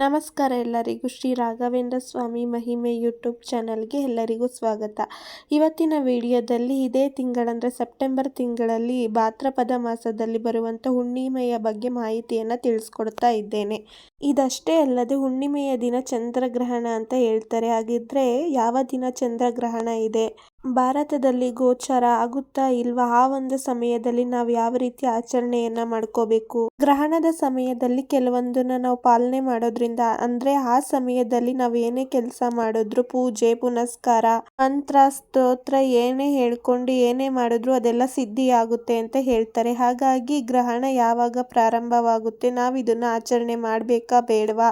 ನಮಸ್ಕಾರ ಎಲ್ಲರಿಗೂ. ಶ್ರೀ ರಾಘವೇಂದ್ರ ಸ್ವಾಮಿ ಮಹಿಮೆ ಯೂಟ್ಯೂಬ್ ಚಾನಲ್ಗೆ ಎಲ್ಲರಿಗೂ ಸ್ವಾಗತ. ಇವತ್ತಿನ ವಿಡಿಯೋದಲ್ಲಿ ಇದೇ ತಿಂಗಳಂದರೆ ಸೆಪ್ಟೆಂಬರ್ ತಿಂಗಳಲ್ಲಿ ಭಾತ್ರಪದ ಮಾಸದಲ್ಲಿ ಬರುವಂಥ ಹುಣ್ಣಿಮೆಯ ಬಗ್ಗೆ ಮಾಹಿತಿಯನ್ನು ತಿಳಿಸ್ಕೊಡ್ತಾ ಇದ್ದೇನೆ. ಇದಷ್ಟೇ ಅಲ್ಲದೆ ಹುಣ್ಣಿಮೆಯ ದಿನ ಚಂದ್ರಗ್ರಹಣ ಅಂತ ಹೇಳ್ತಾರೆ. ಹಾಗಿದ್ರೆ ಯಾವ ದಿನ ಚಂದ್ರಗ್ರಹಣ ಇದೆ? ಭಾರತದಲ್ಲಿ ಗೋಚರ ಆಗುತ್ತಾ ಇಲ್ವಾ? ಆ ಒಂದು ಸಮಯದಲ್ಲಿ ನಾವು ಯಾವ ರೀತಿ ಆಚರಣೆಯನ್ನ ಮಾಡ್ಕೋಬೇಕು? ಗ್ರಹಣದ ಸಮಯದಲ್ಲಿ ಕೆಲವೊಂದನ್ನ ನಾವು ಪಾಲನೆ ಮಾಡೋದ್ರಿಂದ ಅಂದ್ರೆ ಆ ಸಮಯದಲ್ಲಿ ನಾವು ಏನೇ ಕೆಲಸ ಮಾಡಿದ್ರು ಪೂಜೆ, ಪುನಸ್ಕಾರ, ಮಂತ್ರ, ಸ್ತೋತ್ರ ಏನೇ ಹೇಳ್ಕೊಂಡು ಏನೇ ಮಾಡಿದ್ರು ಅದೆಲ್ಲ ಸಿದ್ಧಿ ಆಗುತ್ತೆ ಅಂತ ಹೇಳ್ತಾರೆ. ಹಾಗಾಗಿ ಗ್ರಹಣ ಯಾವಾಗ ಪ್ರಾರಂಭವಾಗುತ್ತೆ ನಾವು ಇದನ್ನ ಆಚರಣೆ ಮಾಡ್ಬೇಕಾ ಬೇಡವಾ?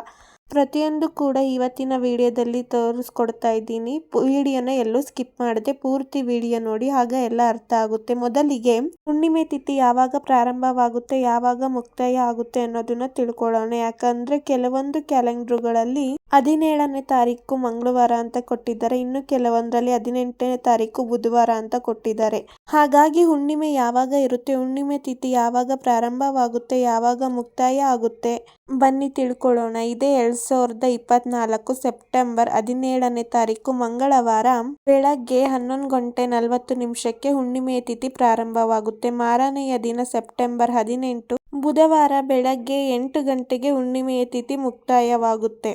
ಪ್ರತಿಯೊಂದು ಕೂಡ ಇವತ್ತಿನ ವಿಡಿಯೋದಲ್ಲಿ ತೋರಿಸ್ಕೊಡ್ತಾ ಇದ್ದೀನಿ. ವಿಡಿಯೋನ ಎಲ್ಲೂ ಸ್ಕಿಪ್ ಮಾಡದೆ ಪೂರ್ತಿ ವಿಡಿಯೋ ನೋಡಿ, ಆಗ ಎಲ್ಲ ಅರ್ಥ ಆಗುತ್ತೆ. ಮೊದಲಿಗೆ ಹುಣ್ಣಿಮೆ ತಿಥಿ ಯಾವಾಗ ಪ್ರಾರಂಭವಾಗುತ್ತೆ, ಯಾವಾಗ ಮುಕ್ತಾಯ ಆಗುತ್ತೆ ಅನ್ನೋದನ್ನ ತಿಳ್ಕೊಳ್ಳೋಣ. ಯಾಕಂದ್ರೆ ಕೆಲವೊಂದು ಕ್ಯಾಲೆಂಡರ್ಗಳಲ್ಲಿ ಹದಿನೇಳನೇ ತಾರೀಕು ಮಂಗಳವಾರ ಅಂತ ಕೊಟ್ಟಿದ್ದಾರೆ. ಇನ್ನು ಕೆಲವೊಂದರಲ್ಲಿ ಹದಿನೆಂಟನೇ ತಾರೀಕು ಬುಧವಾರ ಅಂತ ಕೊಟ್ಟಿದ್ದಾರೆ. ಹಾಗಾಗಿ ಹುಣ್ಣಿಮೆ ಯಾವಾಗ ಇರುತ್ತೆ, ಹುಣ್ಣಿಮೆ ತಿಥಿ ಯಾವಾಗ ಪ್ರಾರಂಭವಾಗುತ್ತೆ, ಯಾವಾಗ ಮುಕ್ತಾಯ ಆಗುತ್ತೆ? ಬನ್ನಿ ತಿಳ್ಕೊಳ್ಳೋಣ. ಇದೇ ಎರಡ್ ಸಾವಿರದ ಇಪ್ಪತ್ನಾಲ್ಕು ಸೆಪ್ಟೆಂಬರ್ ಹದಿನೇಳನೇ ತಾರೀಕು ಮಂಗಳವಾರ ಬೆಳಗ್ಗೆ ಹನ್ನೊಂದು ಗಂಟೆ ನಲವತ್ತು ನಿಮಿಷಕ್ಕೆ ಹುಣ್ಣಿಮೆಯ ತಿಥಿ ಪ್ರಾರಂಭವಾಗುತ್ತೆ. ಮಾರನೆಯ ದಿನ ಸೆಪ್ಟೆಂಬರ್ ಹದಿನೆಂಟು ಬುಧವಾರ ಬೆಳಗ್ಗೆ ಎಂಟು ಗಂಟೆಗೆ ಹುಣ್ಣಿಮೆಯ ತಿಥಿ ಮುಕ್ತಾಯವಾಗುತ್ತೆ.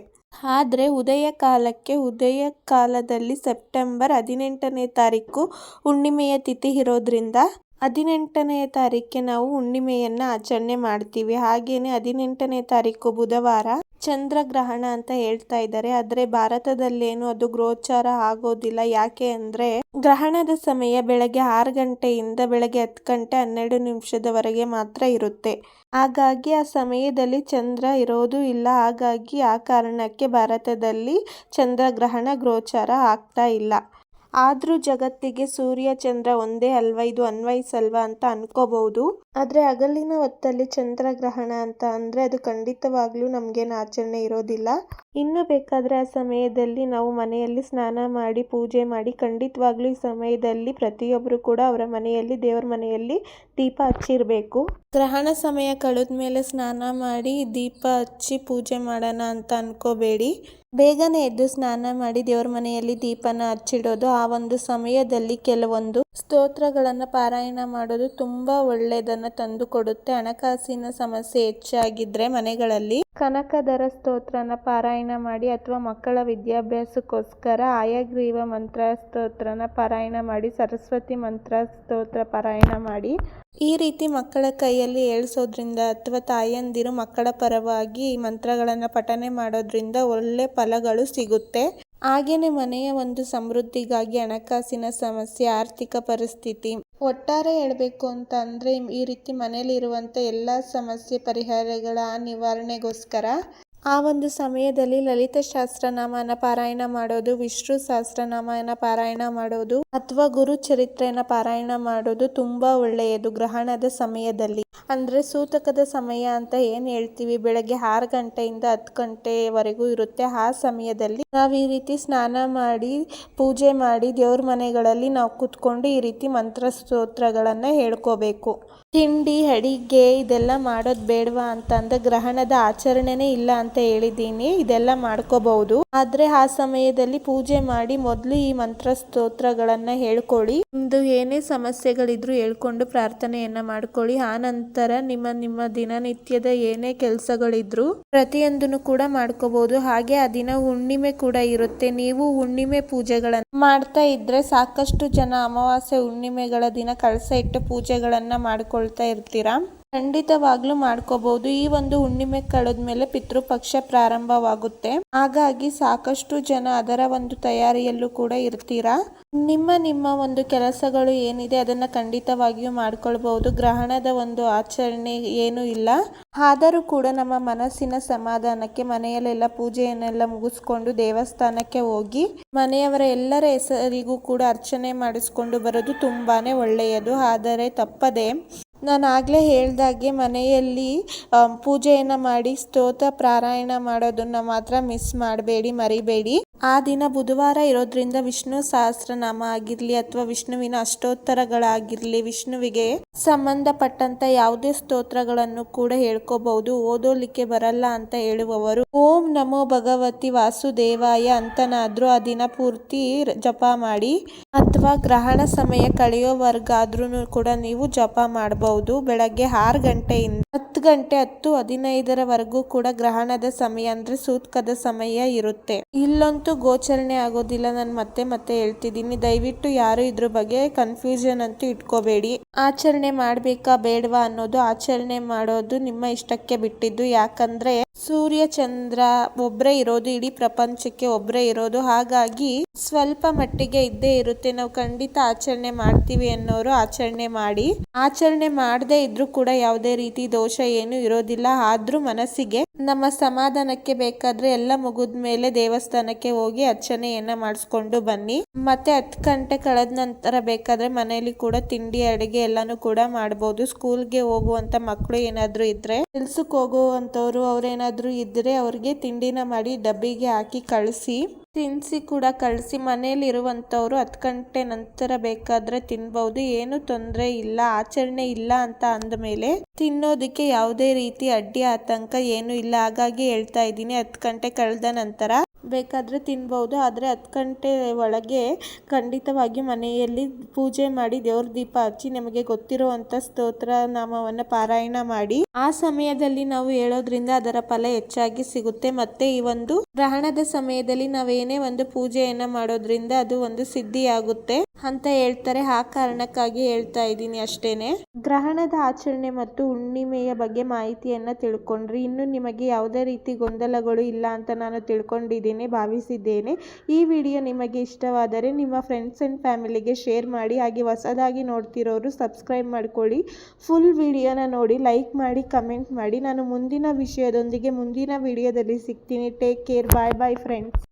ಆದರೆ ಉದಯ ಕಾಲಕ್ಕೆ ಉದಯ ಕಾಲದಲ್ಲಿ ಸೆಪ್ಟೆಂಬರ್ ಹದಿನೆಂಟನೇ ತಾರೀಕು ಹುಣ್ಣಿಮೆಯ ತಿಥಿ ಇರೋದ್ರಿಂದ ಹದಿನೆಂಟನೇ ತಾರೀಕಿಗೆ ನಾವು ಹುಣ್ಣಿಮೆಯನ್ನ ಆಚರಣೆ ಮಾಡ್ತೀವಿ. ಹಾಗೇನೆ ಹದಿನೆಂಟನೇ ತಾರೀಕು ಬುಧವಾರ ಚಂದ್ರಗ್ರಹಣ ಅಂತ ಹೇಳ್ತಾ ಇದ್ದಾರೆ. ಆದರೆ ಭಾರತದಲ್ಲೇನು ಅದು ಗ್ರೋಚಾರ ಆಗೋದಿಲ್ಲ. ಯಾಕೆ ಅಂದರೆ ಗ್ರಹಣದ ಸಮಯ ಬೆಳಗ್ಗೆ ಆರು ಗಂಟೆಯಿಂದ ಬೆಳಗ್ಗೆ ಹತ್ತು ಗಂಟೆ ಹನ್ನೆರಡು ನಿಮಿಷದವರೆಗೆ ಮಾತ್ರ ಇರುತ್ತೆ. ಹಾಗಾಗಿ ಆ ಸಮಯದಲ್ಲಿ ಚಂದ್ರ ಇರೋದು ಇಲ್ಲ. ಹಾಗಾಗಿ ಆ ಕಾರಣಕ್ಕೆ ಭಾರತದಲ್ಲಿ ಚಂದ್ರಗ್ರಹಣ ಗ್ರೋಚಾರ ಆಗ್ತಾ ಇಲ್ಲ. ಆದರೂ ಜಗತ್ತಿಗೆ ಸೂರ್ಯ, ಚಂದ್ರ ಒಂದೇ ಅಲ್ವಾ? ಇದು ಅನ್ವಯಿಸಲ್ವಾ ಅಂತ ಅನ್ಕೋಬಹುದು. ಆದರೆ ಹಗಲಿನ ಹೊತ್ತಲ್ಲಿ ಚಂದ್ರಗ್ರಹಣ ಅಂತ ಅಂದರೆ ಅದು ಖಂಡಿತವಾಗ್ಲೂ ನಮಗೇನು ಆಚರಣೆ ಇರೋದಿಲ್ಲ. ಇನ್ನು ಬೇಕಾದರೆ ಆ ಸಮಯದಲ್ಲಿ ನಾವು ಮನೆಯಲ್ಲಿ ಸ್ನಾನ ಮಾಡಿ, ಪೂಜೆ ಮಾಡಿ, ಖಂಡಿತವಾಗ್ಲೂ ಈ ಸಮಯದಲ್ಲಿ ಪ್ರತಿಯೊಬ್ಬರು ಕೂಡ ಅವರ ಮನೆಯಲ್ಲಿ, ದೇವರ ಮನೆಯಲ್ಲಿ ದೀಪ ಹಚ್ಚಿರಬೇಕು. ಗ್ರಹಣ ಸಮಯ ಕಳೆದ ಮೇಲೆ ಸ್ನಾನ ಮಾಡಿ ದೀಪ ಹಚ್ಚಿ ಪೂಜೆ ಮಾಡೋಣ ಅಂತ ಅನ್ಕೋಬೇಡಿ. ಬೇಗನೆ ಎದ್ದು ಸ್ನಾನ ಮಾಡಿ ದೇವರ ಮನೆಯಲ್ಲಿ ದೀಪನ ಹಚ್ಚಿಡೋದು ಆ ಒಂದು ಸಮಯದಲ್ಲಿ ಕೆಲವೊಂದು ಸ್ತೋತ್ರಗಳನ್ನು ಪಾರಾಯಣ ಮಾಡೋದು ತುಂಬಾ ಒಳ್ಳೆಯದನ್ನು ತಂದು ಕೊಡುತ್ತೆ ಹಣಕಾಸಿನ ಸಮಸ್ಯೆ ಹೆಚ್ಚಾಗಿದ್ರೆ ಮನೆಗಳಲ್ಲಿ. ಕನಕದರ ಸ್ತೋತ್ರನ ಪಾರಾಯಣ ಮಾಡಿ ಅಥವಾ ಮಕ್ಕಳ ವಿದ್ಯಾಭ್ಯಾಸಕ್ಕೋಸ್ಕರ ಆಯಗ್ರೀವ ಮಂತ್ರ ಸ್ತೋತ್ರನ ಪಾರಾಯಣ ಮಾಡಿ, ಸರಸ್ವತಿ ಮಂತ್ರ ಸ್ತೋತ್ರ ಪಾರಾಯಣ ಮಾಡಿ. ಈ ರೀತಿ ಮಕ್ಕಳ ಕೈಯಲ್ಲಿ ಏಳ್ಸೋದ್ರಿಂದ ಅಥವಾ ತಾಯಂದಿರು ಮಕ್ಕಳ ಪರವಾಗಿ ಮಂತ್ರಗಳನ್ನು ಪಠನೆ ಮಾಡೋದ್ರಿಂದ ಒಳ್ಳೆ ಫಲಗಳು ಸಿಗುತ್ತೆ. ಹಾಗೆಯೇ ಮನೆಯ ಒಂದು ಸಮೃದ್ಧಿಗಾಗಿ ಹಣಕಾಸಿನ ಸಮಸ್ಯೆ, ಆರ್ಥಿಕ ಪರಿಸ್ಥಿತಿ. ಒಟ್ಟಾರೆ ಹೇಳಬೇಕು ಅಂತ ಅಂದರೆ ಈ ರೀತಿ ಮನೆಯಲ್ಲಿರುವಂಥ ಎಲ್ಲ ಸಮಸ್ಯೆ ಪರಿಹಾರಗಳ ನಿವಾರಣೆಗೋಸ್ಕರ ಆ ಒಂದು ಸಮಯದಲ್ಲಿ ಲಲಿತ ಸಹಸ್ರನಾಮನ ಪಾರಾಯಣ ಮಾಡೋದು, ವಿಷ್ಣು ಸಹಸ್ರನಾಮನ ಪಾರಾಯಣ ಮಾಡೋದು, ಅಥವಾ ಗುರು ಚರಿತ್ರೆಯನ್ನ ಪಾರಾಯಣ ಮಾಡೋದು ತುಂಬಾ ಒಳ್ಳೆಯದು ಗ್ರಹಣದ ಸಮಯದಲ್ಲಿ. ಅಂದ್ರೆ ಸೂತಕದ ಸಮಯ ಅಂತ ಏನ್ ಹೇಳ್ತೀವಿ? ಬೆಳಗ್ಗೆ ಆರು ಗಂಟೆಯಿಂದ ಹತ್ತು ಗಂಟೆವರೆಗೂ ಇರುತ್ತೆ ಆ ಸಮಯದಲ್ಲಿ. ನಾವು ಈ ರೀತಿ ಸ್ನಾನ ಮಾಡಿ, ಪೂಜೆ ಮಾಡಿ ದೇವ್ರ ಮನೆಗಳಲ್ಲಿ ನಾವು ಕುತ್ಕೊಂಡು ಈ ರೀತಿ ಮಂತ್ರ ಸ್ತೋತ್ರಗಳನ್ನ ಹೇಳ್ಕೋಬೇಕು. ತಿಂಡಿ, ಅಡಿಗೆ ಇದೆಲ್ಲ ಮಾಡೋದು ಬೇಡವಾ ಅಂತಂದ್ರೆ ಗ್ರಹಣದ ಆಚರಣೆನೇ ಇಲ್ಲ ಅಂತ ಹೇಳಿದ್ದೀನಿ. ಇದೆಲ್ಲ ಮಾಡ್ಕೋಬಹುದು. ಆದ್ರೆ ಆ ಸಮಯದಲ್ಲಿ ಪೂಜೆ ಮಾಡಿ ಮೊದಲು ಈ ಮಂತ್ರ ಸ್ತೋತ್ರಗಳನ್ನ ಹೇಳ್ಕೊಳ್ಳಿ. ನಿಮ್ದು ಏನೇ ಸಮಸ್ಯೆಗಳಿದ್ರು ಹೇಳ್ಕೊಂಡು ಪ್ರಾರ್ಥನೆಯನ್ನ ಮಾಡ್ಕೊಳ್ಳಿ. ಆ ನಂತರ ನಿಮ್ಮ ನಿಮ್ಮ ದಿನನಿತ್ಯದ ಏನೇ ಕೆಲಸಗಳಿದ್ರು ಪ್ರತಿಯೊಂದನ್ನು ಕೂಡ ಮಾಡ್ಕೋಬಹುದು. ಹಾಗೆ ಆ ದಿನ ಹುಣ್ಣಿಮೆ ಕೂಡ ಇರುತ್ತೆ. ನೀವು ಹುಣ್ಣಿಮೆ ಪೂಜೆಗಳನ್ನ ಮಾಡ್ತಾ ಇದ್ರೆ ಸಾಕಷ್ಟು ಜನ ಅಮಾವಾಸ್ಯೆ ಹುಣ್ಣಿಮೆಗಳ ದಿನ ಕಳಸ ಇಟ್ಟು ಪೂಜೆಗಳನ್ನ ಮಾಡ್ಕೊಳ್ತಾ ಇರ್ತೀರಾ? ಖಂಡಿತವಾಗ್ಲೂ ಮಾಡ್ಕೋಬಹುದು ಈ ಒಂದು ಹುಣ್ಣಿಮೆ ಕಳೆದ್ಮೇಲೆ ಪಿತೃಪಕ್ಷ ಪ್ರಾರಂಭವಾಗುತ್ತೆ. ಹಾಗಾಗಿ ಸಾಕಷ್ಟು ಜನ ಅದರ ಒಂದು ತಯಾರಿಯಲ್ಲೂ ಕೂಡ ಇರ್ತೀರಾ? ನಿಮ್ಮ ನಿಮ್ಮ ಒಂದು ಕೆಲಸಗಳು ಏನಿದೆ ಅದನ್ನ ಖಂಡಿತವಾಗಿಯೂ ಮಾಡ್ಕೊಳ್ಬಹುದು. ಗ್ರಹಣದ ಒಂದು ಆಚರಣೆ ಏನು ಇಲ್ಲ. ಆದರೂ ಕೂಡ ನಮ್ಮ ಮನಸ್ಸಿನ ಸಮಾಧಾನಕ್ಕೆ, ಮನೆಯಲ್ಲೆಲ್ಲ ಪೂಜೆಯನ್ನೆಲ್ಲ ಮುಗಿಸ್ಕೊಂಡು ದೇವಸ್ಥಾನಕ್ಕೆ ಹೋಗಿ ಮನೆಯವರ ಎಲ್ಲರ ಹೆಸರಿಗೂ ಕೂಡ ಅರ್ಚನೆ ಮಾಡಿಸ್ಕೊಂಡು ಬರೋದು ತುಂಬಾನೇ ಒಳ್ಳೆಯದು. ಆದರೆ ತಪ್ಪದೆ ನಾನು ಆಗಲೇ ಹೇಳ್ದಾಗೆ ಮನೆಯಲ್ಲಿ ಪೂಜೆಯನ್ನು ಮಾಡಿ ಸ್ತೋತ್ರ ಪಾರಾಯಣ ಮಾಡೋದನ್ನ ಮಾತ್ರ ಮಿಸ್ ಮಾಡಬೇಡಿ ಮರಿಬೇಡಿ. ಆ ದಿನ ಬುಧವಾರ ಇರೋದ್ರಿಂದ ವಿಷ್ಣು ಸಹಸ್ರನಾಮ ಆಗಿರ್ಲಿ ಅಥವಾ ವಿಷ್ಣುವಿನ ಅಷ್ಟೋತ್ತರಗಳಾಗಿರ್ಲಿ, ವಿಷ್ಣುವಿಗೆ ಸಂಬಂಧಪಟ್ಟಂತ ಯಾವುದೇ ಸ್ತೋತ್ರಗಳನ್ನು ಕೂಡ ಹೇಳ್ಕೋಬಹುದು. ಓದೋಲಿಕ್ಕೆ ಬರಲ್ಲ ಅಂತ ಹೇಳುವವರು. ಓಂ ನಮೋ ಭಗವತಿ ವಾಸುದೇವಾಯ ಅಂತನಾದ್ರೂ ಆ ದಿನ ಪೂರ್ತಿ ಜಪ ಮಾಡಿ ಅಥವಾ ಗ್ರಹಣ ಸಮಯ ಕಳೆಯೋವರೆಗಾದ್ರೂ ಕೂಡ ನೀವು ಜಪ ಮಾಡಬಹುದು. ಬೆಳಗ್ಗೆ ಆರು ಗಂಟೆಯಿಂದ ಹತ್ತು ಗಂಟೆ ಹತ್ತು ಹದಿನೈದರವರೆಗೂ ಕೂಡ ಗ್ರಹಣದ ಸಮಯ ಅಂದ್ರೆ ಸೂತ್ಕದ ಸಮಯ ಇರುತ್ತೆ. ಇಲ್ಲಂತೂ ಗೋಚರಣೆ ಆಗೋದಿಲ್ಲ. ನಾನು ಮತ್ತೆ ಮತ್ತೆ ಹೇಳ್ತಿದ್ದೀನಿ. ದಯವಿಟ್ಟು ಯಾರು ಇದ್ರ ಬಗ್ಗೆ ಕನ್ಫ್ಯೂಷನ್ ಅಂತೂ ಇಟ್ಕೋಬೇಡಿ. ಆಚರಣೆ ಮಾಡಬೇಕಾ ಬೇಡವಾ ಅನ್ನೋದು ಆಚರಣೆ ಮಾಡೋದು ನಿಮ್ಮ ಇಷ್ಟಕ್ಕೆ ಬಿಟ್ಟಿದ್ದು. ಯಾಕಂದ್ರೆ ಸೂರ್ಯ ಚಂದ್ರ ಒಬ್ಬರೇ ಇರೋದು, ಇಡೀ ಪ್ರಪಂಚಕ್ಕೆ ಒಬ್ಬರೇ ಇರೋದು, ಹಾಗಾಗಿ ಸ್ವಲ್ಪ ಮಟ್ಟಿಗೆ ಇದ್ದೇ ಇರುತ್ತೆ. ನಾವು ಖಂಡಿತ ಆಚರಣೆ ಮಾಡ್ತೀವಿ ಅನ್ನೋರು ಆಚರಣೆ ಮಾಡಿ. ಆಚರಣೆ ಮಾಡದೇ ಇದ್ರೂ ಕೂಡ ಯಾವುದೇ ರೀತಿ ದೋಷ ಏನು ಇರೋದಿಲ್ಲ. ಆದ್ರೂ ಮನಸ್ಸಿಗೆ ನಮ್ಮ ಸಮಾಧಾನಕ್ಕೆ ಬೇಕಾದ್ರೆ ಎಲ್ಲ ಮುಗಿದ ಮೇಲೆ ದೇವಸ್ಥಾನಕ್ಕೆ ಹೋಗಿ ಅರ್ಚನೆಯನ್ನ ಮಾಡಿಸ್ಕೊಂಡು ಬನ್ನಿ. ಮತ್ತೆ ಹತ್ತು ಗಂಟೆ ಕಳೆದ ನಂತರ ಬೇಕಾದ್ರೆ ಮನೆಯಲ್ಲಿ ಕೂಡ ತಿಂಡಿ, ಅಡುಗೆ ಎಲ್ಲಾನು ಕೂಡ ಮಾಡ್ಬೋದು. ಸ್ಕೂಲ್ಗೆ ಹೋಗುವಂತ ಮಕ್ಕಳು ಏನಾದ್ರೂ ಇದ್ರೆ, ಕೆಲ್ಸಕ್ಕೆ ಹೋಗುವಂತವ್ರು ಅವ್ರೇನಾದ್ರು ಇದ್ರೆ ಅವ್ರಿಗೆ ತಿಂಡಿನ ಮಾಡಿ ಡಬ್ಬಿಗೆ ಹಾಕಿ ಕಳಿಸಿ. ತಿನ್ನಿಸಿ ಕೂಡ ಕಳಿಸಿ. ಮನೇಲಿ ಇರುವಂತವ್ರು ಹತ್ತು ಗಂಟೆ ನಂತರ ಬೇಕಾದ್ರೆ ತಿನ್ಬೋದು. ಏನು ತೊಂದರೆ ಇಲ್ಲ, ಆಚರಣೆ ಇಲ್ಲ ಅಂತ ಅಂದಮೇಲೆ ತಿನ್ನೋದಕ್ಕೆ ಯಾವುದೇ ರೀತಿ ಅಡ್ಡಿ, ಆತಂಕ ಏನು ಇಲ್ಲ. ಹಾಗಾಗಿ ಹೇಳ್ತಾ ಇದ್ದೀನಿ, ಹತ್ತು ಗಂಟೆ ಕಳೆದ ನಂತರ ಬೇಕಾದ್ರೆ ತಿನ್ಬೋದು. ಆದರೆ ಹತ್ತು ಗಂಟೆ ಒಳಗೆ ಖಂಡಿತವಾಗಿ ಮನೆಯಲ್ಲಿ ಪೂಜೆ ಮಾಡಿ ದೇವ್ರ ದೀಪ ಹಚ್ಚಿ ನಮಗೆ ಗೊತ್ತಿರುವಂಥ ಸ್ತೋತ್ರ ನಾಮವನ್ನ ಪಾರಾಯಣ ಮಾಡಿ. ಆ ಸಮಯದಲ್ಲಿ ನಾವು ಹೇಳೋದ್ರಿಂದ ಅದರ ಫಲ ಹೆಚ್ಚಾಗಿ ಸಿಗುತ್ತೆ. ಮತ್ತೆ ಈ ಒಂದು ಗ್ರಹಣದ ಸಮಯದಲ್ಲಿ ನಾವೇನೇ ಒಂದು ಪೂಜೆಯನ್ನ ಮಾಡೋದ್ರಿಂದ ಅದು ಒಂದು ಸಿದ್ಧಿಯಾಗುತ್ತೆ ಅಂತ ಹೇಳ್ತಾರೆ. ಆ ಕಾರಣಕ್ಕಾಗಿ ಹೇಳ್ತಾ ಇದ್ದೀನಿ ಅಷ್ಟೇನೆ. ಗ್ರಹಣದ ಆಚರಣೆ ಮತ್ತು ಹುಣ್ಣಿಮೆಯ ಬಗ್ಗೆ ಮಾಹಿತಿಯನ್ನ ತಿಳ್ಕೊಂಡ್ರಿ. ಇನ್ನು ನಿಮಗೆ ಯಾವುದೇ ರೀತಿ ಗೊಂದಲಗಳು ಇಲ್ಲ ಅಂತ ನಾನು ತಿಳ್ಕೊಂಡಿದ್ದೀನಿ. ಭಾವಿಸಿದ್ದೇನೆ. ಈ ವಿಡಿಯೋ ನಿಮಗೆ ಇಷ್ಟವಾದರೆ ನಿಮ್ಮ ಫ್ರೆಂಡ್ಸ್ ಆ್ಯಂಡ್ ಫ್ಯಾಮಿಲಿಗೆ ಶೇರ್ ಮಾಡಿ, ಹಾಗೆ ಹೊಸದಾಗಿ ನೋಡ್ತಿರೋರು ಸಬ್ಸ್ಕ್ರೈಬ್ ಮಾಡ್ಕೊಳ್ಳಿ. ಫುಲ್ ವಿಡಿಯೋನ ನೋಡಿ ಲೈಕ್ ಮಾಡಿ ಕಮೆಂಟ್ ಮಾಡಿ. ನಾನು ಮುಂದಿನ ವಿಷಯದೊಂದಿಗೆ ಮುಂದಿನ ವಿಡಿಯೋದಲ್ಲಿ ಸಿಗ್ತೀನಿ. Take care bye bye friends